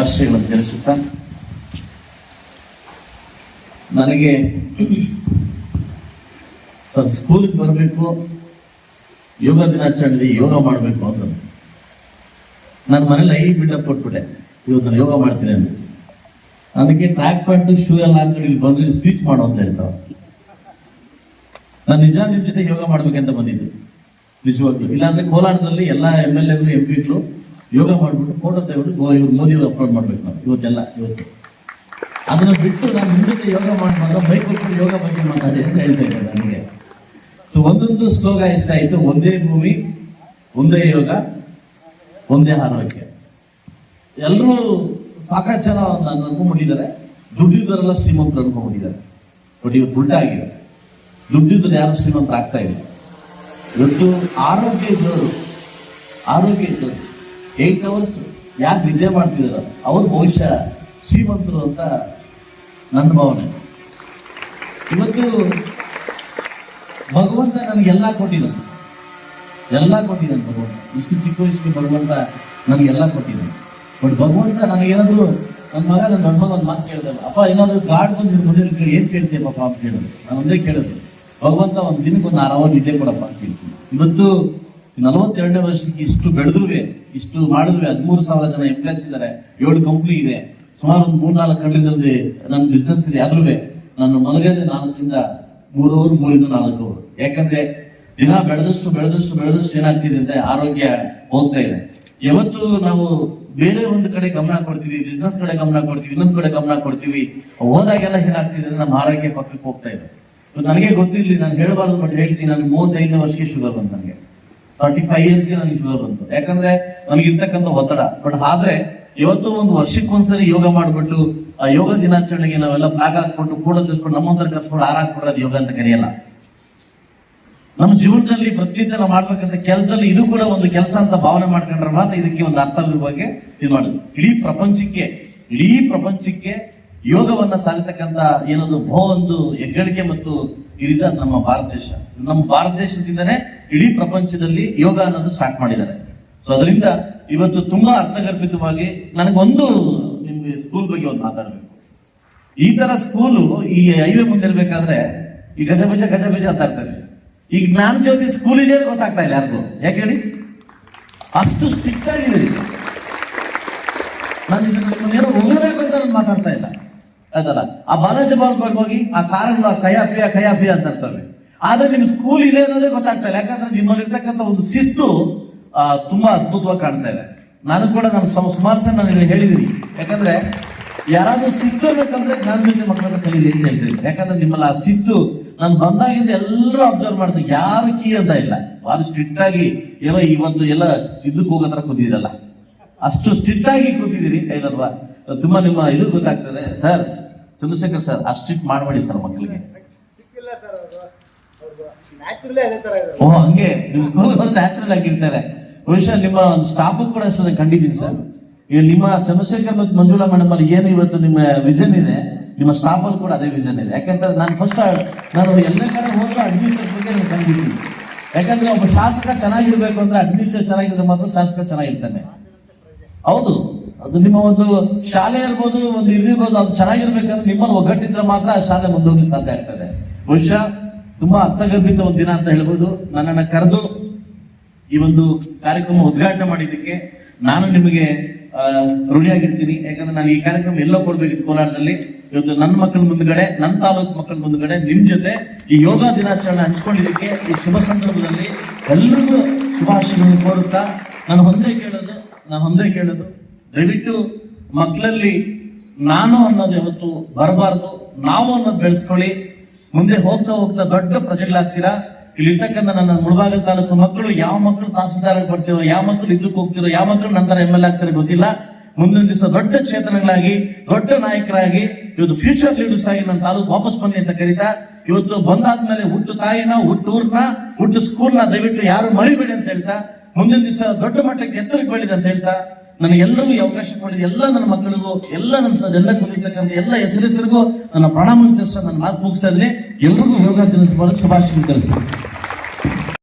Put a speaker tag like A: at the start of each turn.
A: ಶುಭಾಶಯಗಳನ್ನು ತಿಳಿಸುತ್ತಾ ನನಗೆ ಸರ್ ಸ್ಕೂಲಿಗೆ ಬರಬೇಕು, ಯೋಗ ದಿನಾಚರಣೆ ಯೋಗ ಮಾಡಬೇಕು ಅಂತ. ನನ್ನ ಮನೇಲಿ ಐದು ಬಿಲ್ಡಪ್ ಕೊಟ್ಬಿಟ್ಟೆ. ಇವತ್ತು ನಾನು ಯೋಗ ಮಾಡ್ತೀನಿ ಅಂತ. ಅದಕ್ಕೆ ಟ್ರ್ಯಾಕ್ ಪ್ಯಾಂಟ್ ಶೂ ಎಲ್ಲ ಹಾಕೊಂಡು ಇಲ್ಲಿ ಬಂದು ಇಲ್ಲಿ ಸ್ಪೀಚ್ ಮಾಡು ಅಂತ ಹೇಳ್ತಾವ ನಾನು ನಿಜ ನಿಮ್ಮ ಜೊತೆ ಯೋಗ ಮಾಡ್ಬೇಕಂತ ಬಂದಿದ್ದು. ನಿಜವಾಗ್ಲು. ಇಲ್ಲಾಂದ್ರೆ ಕೋಲಾರದಲ್ಲಿ ಎಲ್ಲ ಎಂ ಎಲ್ ಎಗಳು ಎಂ ಪಿಗಳು ಯೋಗ ಮಾಡ್ಬಿಟ್ಟು ಫೋಟೋ ತೆಗೆದು ಇವ್ರು ಮೋದಿ ಅಪ್ಲೋಡ್ ಮಾಡ್ಬೇಕು ನಾವು, ಇವತ್ತೆಲ್ಲ, ಇವತ್ತು. ಅದನ್ನು ಬಿಟ್ಟು ನಾನು ಹಿಂದಕ್ಕೆ ಯೋಗ ಮಾಡುವಾಗ ಬೈಕ್ ಕೊಟ್ಟು ಯೋಗ ಬಗ್ಗೆ ಮಾತಾಡಿ ಅಂತ ಹೇಳ್ತಾ ಇದ್ದೆ ನನಗೆ. ಸೊ ಒಂದೊಂದು ಶ್ಲೋಕ ಇಷ್ಟ ಆಯಿತು. ಒಂದೇ ಭೂಮಿ, ಒಂದೇ ಯೋಗ, ಒಂದೇ ಆರೋಗ್ಯ. ಎಲ್ಲರೂ ಸಾಕಷ್ಟು ಜನ ನಾನು ಅನ್ಕೊಂಡ್ಬಿಟ್ಟಿದ್ದಾರೆ. ದುಡ್ಡಿದ್ದರೆಲ್ಲ ಶ್ರೀಮಂತರು ಅನ್ಕೊಂಡ್ಬಿಟ್ಟಿದ್ದಾರೆ. ಬಟ್ ಇವತ್ತು ಆಗಿದೆ ದುಡ್ಡಿದ್ರೆ ಯಾರು ಶ್ರೀಮಂತರು ಆಗ್ತಾ ಇಲ್ಲ. ಇವತ್ತು ಆರೋಗ್ಯ ಇದ್ದವರು ಆರೋಗ್ಯ ಇದ್ದವರು. ಏಟ್ ಅವರ್ಸ್ ಯಾಕೆ ನಿದ್ದೆ ಮಾಡ್ತಿದ್ರು? ಅವರು ಬಹುಶಃ ಶ್ರೀಮಂತರು ಅಂತ ನನ್ನ ಭಾವನೆ. ಇವತ್ತು ಭಗವಂತ ನನಗೆಲ್ಲ ಕೊಟ್ಟಿದ್ದಾನೆ. ಎಲ್ಲ ಕೊಟ್ಟಿದ್ದಾನೆ ಭಗವಂತ. ಇಷ್ಟು ಚಿಕ್ಕ ವಯಸ್ಸಿಗೆ ಭಗವಂತ ನನಗೆಲ್ಲ ಕೊಟ್ಟಿದ್ದಾನೆ. ಬಟ್ ಭಗವಂತ ನನಗೇನಾದ್ರು ನನ್ನ ಮಗ ನನ್ನ ದೊಡ್ಡ ಮಗ ಒಂದು ಮಾತು ಕೇಳಿದಲ್ಲ ಅಪ್ಪ, ಏನಾದ್ರು ಗಾಡ್ ಬಂದು ನಿನ್ನ ಮುಂದೆ ಕೇಳಿ ಏನ್ ಕೇಳ್ತೀಯ ಪಾಪ ಕೇಳಿದ್ರು ನಾನು ಒಂದೇ ಕೇಳಿದ್ರು ಭಗವಂತ ಒಂದು ದಿನಕ್ಕೆ ಒಂದು ನಿದ್ದೆ ಕೊಡಪ್ಪ ಅಂತ ಕೇಳ್ತೀನಿ. ಇವತ್ತು ನಲವತ್ತೆರಡನೇ ವರ್ಷಕ್ಕೆ ಇಷ್ಟು ಬೆಳೆದ್ರುವೆ, ಇಷ್ಟು ಮಾಡಿದ್ರು ಹದಿಮೂರು ಸಾವಿರ ಜನ ಎಂಪ್ಲಾಯ್ಸ್ ಇದ್ದಾರೆ, ಏಳು ಕಂಪ್ನಿ ಇದೆ, ಸುಮಾರು ಒಂದು ಮೂರ್ನಾಲ್ಕು ಕಡೆಗಳಲ್ಲಿ ನನ್ನ ಬಿಸ್ನೆಸ್ ಇದೆ ಆದ್ರೂ ನಾನು ಮಲಗದೆ ನಾಲ್ಕರಿಂದ ಮೂರು ಅವರು ಮೂರಿಂದ ನಾಲ್ಕು ಯಾಕಂದ್ರೆ ದಿನ ಬೆಳೆದಷ್ಟು ಬೆಳೆದಷ್ಟು ಬೆಳೆದಷ್ಟು ಏನಾಗ್ತಿದೆ ಅಂದ್ರೆ ಆರೋಗ್ಯ ಹೋಗ್ತಾ ಇದೆ. ಯಾವತ್ತು ನಾವು ಬೇರೆ ಒಂದು ಕಡೆ ಗಮನ ಕೊಡ್ತೀವಿ ಬಿಸ್ನೆಸ್ ಕಡೆ ಗಮನ ಕೊಡ್ತೀವಿ, ಇನ್ನೊಂದು ಕಡೆ ಗಮನ ಕೊಡ್ತೀವಿ, ಹೋದಾಗೆಲ್ಲ ಏನಾಗ್ತಿದೆ ಅಂದ್ರೆ ನಮ್ಮ ಆರೋಗ್ಯ ಪಕ್ಕಕ್ಕೆ ಹೋಗ್ತಾ ಇದೆ. ನನಗೆ ಗೊತ್ತಿರ್ಲಿ, ನಾನು ಹೇಳಬಾರ್ದು ಬಟ್ ಹೇಳ್ತೀನಿ ನನಗೆ ಮೂವತ್ತೈದನೇ ವರ್ಷಕ್ಕೆ ಶುಗರ್ ಬಂತು ನನಗೆ. ತರ್ಟಿ ಫೈವ್ ಇಯರ್ಸ್ಗೆ ನನಗೆ ಫೀವರ್ ಬಂತು. ಯಾಕಂದ್ರೆ ನನಗಿರ್ತಕ್ಕಂಥ ಒತ್ತಡ. ಬಟ್ ಆದ್ರೆ ಇವತ್ತು ಒಂದು ವರ್ಷಕ್ಕೊಂದ್ಸರಿ ಯೋಗ ಮಾಡ್ಬಿಟ್ಟು, ಆ ಯೋಗ ದಿನಾಚರಣೆಗೆ ನಾವೆಲ್ಲ ಬ್ಲಾಗ್ ಹಾಕ್ಬಿಟ್ಟು ಕೂಡ ತಿರ್ಸ್ಕೊಂಡು ನಮ್ಮಂತರ ಕರ್ಸ್ಕೊಂಡು ಹಾರ ಅದು ಯೋಗ ಅಂತ ಕರೆಯಲ್ಲ. ನಮ್ಮ ಜೀವನದಲ್ಲಿ ಪ್ರತಿನಿತ್ಯ ನಾವು ಮಾಡ್ಬೇಕಂತ ಕೆಲಸದಲ್ಲಿ ಇದು ಕೂಡ ಒಂದು ಕೆಲಸ ಅಂತ ಭಾವನೆ ಮಾಡ್ಕೊಂಡ್ರೆ ಮಾತ್ರ ಇದಕ್ಕೆ ಒಂದು ಅರ್ಥವಿರುವ ಬಗ್ಗೆ ಇದು ಮಾಡುದು. ಇಡೀ ಪ್ರಪಂಚಕ್ಕೆ ಇಡೀ ಪ್ರಪಂಚಕ್ಕೆ ಯೋಗವನ್ನ ಸಾರಿತಕ್ಕಂತ ಏನೊಂದು ಬಹು ಒಂದು ಹೆಗ್ಗಳಿಕೆ ಮತ್ತು ಇದಿದೆ ನಮ್ಮ ಭಾರತ ದೇಶ. ನಮ್ಮ ಭಾರತ ದೇಶದಿಂದನೇ ಇಡೀ ಪ್ರಪಂಚದಲ್ಲಿ ಯೋಗ ಅನ್ನೋದು ಸ್ಟಾರ್ಟ್ ಮಾಡಿದ್ದಾರೆ. ಸೊ ಅದರಿಂದ ಇವತ್ತು ತುಂಬಾ ಅರ್ಥಗರ್ಭಿತವಾಗಿ ನನಗೊಂದು ನಿಮ್ಗೆ ಸ್ಕೂಲ್ ಬಗ್ಗೆ ಒಂದು ಮಾತಾಡಬೇಕು. ಈ ತರ ಸ್ಕೂಲು ಈ ಹೈವೇ ಮುಂದಿರ್ಬೇಕಾದ್ರೆ ಈ ಗಜಬಜ ಗಜಬಜ ಅಂತ ಇರ್ತಾರೆ ಈ ಜ್ಞಾನ ಜ್ಯೋತಿ ಸ್ಕೂಲ್ ಇದೆ ಅಂತ ಗೊತ್ತಾಗ್ತಾ ಇಲ್ಲ ಯಾರಿಗೂ. ಯಾಕೆ ಹೇಳಿ? ಅಷ್ಟು ಸ್ಟ್ರಿಕ್ಟ್ ಆಗಿದೆ ನಾನು ಇದರ ನಿಮ್ಮನ್ನೇನೋ ಹೋಗಬೇಕು ಅಂತ ನಾನು ಮಾತಾಡ್ತಾ ಇಲ್ಲ. ಅದಲ್ಲ ಆ ಬಾಲಾಜಿ ಬಾಲ್ ಹೋಗಿ ಆ ಕಾರಣ ಕಯಾಪಿಯ ಕಯಾಪಿಯ ಅಂತ ಇರ್ತವೆ ಆದ್ರೆ ನಿಮ್ ಸ್ಕೂಲ್ ಇದೆ ಅನ್ನೋದೇ ಗೊತ್ತಾಗ್ತಾ ಇಲ್ಲ. ಯಾಕಂದ್ರೆ ನಿಮ್ಮಲ್ಲಿರ್ತಕ್ಕಂಥ ಒಂದು ಶಿಸ್ತು ತುಂಬಾ ಅದ್ಭುತವಾಗಿ ಕಾಣ್ತಾ ಇದೆ. ನಾನು ಕೂಡ ನಾನು ಸಮ- ಸುಮಾರು ಸಲ ನಾನು ಇಲ್ಲಿ ಹೇಳಿದ್ದೀನಿ ಯಾಕಂದ್ರೆ ಯಾರಾದ್ರೂ ಶಿಸ್ತು ಅನ್ನೋಕ್ಕಂದ್ರೆ ಜ್ಞಾನ ಜೊತೆ ಮಕ್ಕಳನ್ನ ಕಲೀಲಿ ಅಂತ ಹೇಳ್ತೀನಿ ಯಾಕಂದ್ರೆ ನಿಮ್ಮಲ್ಲಿ ಆ ಶಿಸ್ತು, ನಾನು ಬಂದಾಗಿಂದ ಎಲ್ಲರೂ ಅಬ್ಸರ್ವ್ ಮಾಡ್ತೀನಿ ಯಾರು ಕೀ ಅಂತ ಇಲ್ಲ. ಭಾರಿ ಸ್ಟ್ರಿಕ್ಟ್ ಆಗಿ, ಏನೋ ಇವತ್ತು ಎಲ್ಲ ಇದಕ್ಕೆ ಹೋಗೋದ್ರ ಕೂತಿದಿರಲ್ಲ ಅಷ್ಟು ಸ್ಟ್ರಿಕ್ಟ್ ಆಗಿ ಕೂತಿದ್ದೀರಿ. ಐದಲ್ವಾ ತುಂಬಾ ನಿಮ್ಮ ಇದು ಗೊತ್ತಾಗ್ತದೆ. ಸರ್, ಚಂದ್ರಶೇಖರ್ ಸರ್ ಆ ಸ್ಟ್ರಿಕ್ಟ್ ಮಾಡಬೇಡಿ ಸರ್ ಮಕ್ಕಳಿಗೆ
B: ಸಿಕ್ಕಿಲ್ಲ ಸರ್ ಅವರು ಅವ್ರದ್ದು ನ್ಯಾಚುರಲಿ ಅದೇ ತರ ಇರೋದು
A: ಓ ಹಂಗೆ. ಸ್ಕೂಲ್ ನ್ಯಾಚುರಲ್ ಆಗಿರ್ತಾರೆ. ಬಹುಶಃ ನಿಮ್ಮ ಒಂದು ಸ್ಟಾಫ್ ಕೂಡ ಅಷ್ಟು ಕಂಡಿದ್ದೀನಿ ಸರ್. ಈಗ ನಿಮ್ಮ ಚಂದ್ರಶೇಖರ್ ಮತ್ತು ಮಂಜುಳಾ ಮೇಡಮ್ ಅಲ್ಲಿ ಏನು ಇವತ್ತು ನಿಮ್ಮ ವಿಷನ್ ಇದೆ? ನಿಮ್ಮ ಸ್ಟಾಫ್ ಅಲ್ಲಿ ಕೂಡ ಅದೇ ವಿಷನ್ ಇದೆ. ಯಾಕಂದ್ರೆ ನಾನು ಫಸ್ಟ್ ನಾನು ಎಲ್ಲ ಕಡೆ ಹೋದ್ರೆ ಅಡ್ಮಿಷನ್ ಬಗ್ಗೆ ನಾನು ಕಂಡಿದ್ದೀನಿ. ಯಾಕಂದ್ರೆ ಒಬ್ಬ ಶಾಸಕ ಚೆನ್ನಾಗಿರ್ಬೇಕು ಅಂದ್ರೆ ಅಡ್ಮಿಷನ್ ಚೆನ್ನಾಗಿದ್ರೆ ಮಾತ್ರ ಶಾಸಕ ಚೆನ್ನಾಗಿರ್ತಾನೆ. ಹೌದು. ಅದು ನಿಮ್ಮ ಒಂದು ಶಾಲೆ ಇರ್ಬೋದು, ಒಂದು ಇದಿರ್ಬೋದು ಅದು ಚೆನ್ನಾಗಿರ್ಬೇಕಂದ್ರೆ ನಿಮ್ಮಲ್ಲಿ ಒಗ್ಗಟ್ಟಿದ್ರೆ ಮಾತ್ರ ಆ ಶಾಲೆ ಮುಂದೋಗ್ಲಿಕ್ಕೆ ಸಾಧ್ಯ ಆಗ್ತದೆ. ಬಹುಶಃ ತುಂಬಾ ಅರ್ಥಗರ್ಭಿತ ಒಂದು ದಿನ ಅಂತ ಹೇಳ್ಬೋದು. ನನ್ನನ್ನು ಕರೆದು ಈ ಒಂದು ಕಾರ್ಯಕ್ರಮ ಉದ್ಘಾಟನೆ ಮಾಡಿದ್ದಕ್ಕೆ ನಾನು ನಿಮಗೆ ಋಣಿಯಾಗಿರ್ತೀನಿ. ಯಾಕಂದ್ರೆ ನಾನು ಈ ಕಾರ್ಯಕ್ರಮ ಎಲ್ಲೋ ಕೊಡ್ಬೇಕಿತ್ತು ಕೋಲಾರದಲ್ಲಿ. ಇವತ್ತು ನನ್ನ ಮಕ್ಕಳ ಮುಂದ್ಗಡೆ, ನನ್ನ ತಾಲೂಕು ಮಕ್ಕಳ ಮುಂದ್ಗಡೆ, ನಿಮ್ ಜೊತೆ ಈ ಯೋಗ ದಿನಾಚರಣೆ ಹಂಚ್ಕೊಂಡಿದ್ದಕ್ಕೆ ಈ ಶುಭ ಸಂದರ್ಭದಲ್ಲಿ ಎಲ್ರಿಗೂ ಶುಭಾಶಯಗಳನ್ನು ಕೋರುತ್ತಾ ನಾನು ಒಂದೇ ಕೇಳೋದು, ನಾನು ಒಂದೇ ಕೇಳೋದು. ದಯವಿಟ್ಟು ಮಕ್ಕಳಲ್ಲಿ ನಾನು ಅನ್ನೋದು ಯಾವತ್ತು ಬರಬಾರ್ದು. ನಾವು ಅನ್ನೋದು ಬೆಳೆಸ್ಕೊಳ್ಳಿ. ಮುಂದೆ ಹೋಗ್ತಾ ಹೋಗ್ತಾ ದೊಡ್ಡ ಪ್ರಜೆಗಳಾಗ್ತೀರಾ ಇಲ್ಲಿರ್ತಕ್ಕಂಥ ನನ್ನ ಮುಳಬಾಗಿಲು ತಾಲೂಕು ಮಕ್ಕಳು ಯಾವ ಮಕ್ಕಳು ತಹಸೀಲ್ದಾರ್ ಬರ್ತೀರೋ, ಯಾವ ಮಕ್ಕಳು ಇದಕ್ಕೆ ಹೋಗ್ತಿರೋ, ಯಾವ ಮಕ್ಕಳು ನಂತರ ಎಂ ಎಲ್ ಆಗ್ತಾರೆ ಗೊತ್ತಿಲ್ಲ. ಮುಂದಿನ ದಿವಸ ದೊಡ್ಡ ಚೇತನಗಳಾಗಿ ದೊಡ್ಡ ನಾಯಕರಾಗಿ ಇವತ್ತು ಫ್ಯೂಚರ್ ಲೀಡರ್ಸ್ ಆಗಿ ನನ್ನ ತಾಲೂಕು ವಾಪಸ್ ಬನ್ನಿ ಅಂತ ಕರೀತಾ, ಇವತ್ತು ಬಂದಾದ್ಮೇಲೆ ಹುಟ್ಟು ತಾಯಿನ, ಹುಟ್ಟು ಊರ್ನ, ಹುಟ್ಟು ಸ್ಕೂಲ್ನ ದಯವಿಟ್ಟು ಯಾರು ಮರಿಬೇಡಿ ಅಂತ ಹೇಳ್ತಾ, ಮುಂದಿನ ದಿವಸ ದೊಡ್ಡ ಮಟ್ಟಕ್ಕೆ ಎತ್ತರಕ್ಕೆ ಬೆಳಿದೆ ಅಂತ ಹೇಳ್ತಾ ನನಗೆ ಎಲ್ಲರಿಗೂ ಈ ಅವಕಾಶ ಕೊಟ್ಟಿದ್ದು ಎಲ್ಲ ನನ್ನ ಮಕ್ಕಳಿಗೂ, ಎಲ್ಲ ನನ್ನ ಎಲ್ಲ ಕುದಿರ್ತಕ್ಕಂಥ ಎಲ್ಲ ಹೆಸರಿಸರಿಗೂ ನನ್ನ ಪ್ರಣಾಮ ನನ್ನ ಮಾತು ಮುಗಿಸ್ತಾ ಇದ್ದೀನಿ. ಎಲ್ರಿಗೂ ಯೋಗ ಶುಭಾಶಯ ತಿಳಿಸ್ತೀನಿ.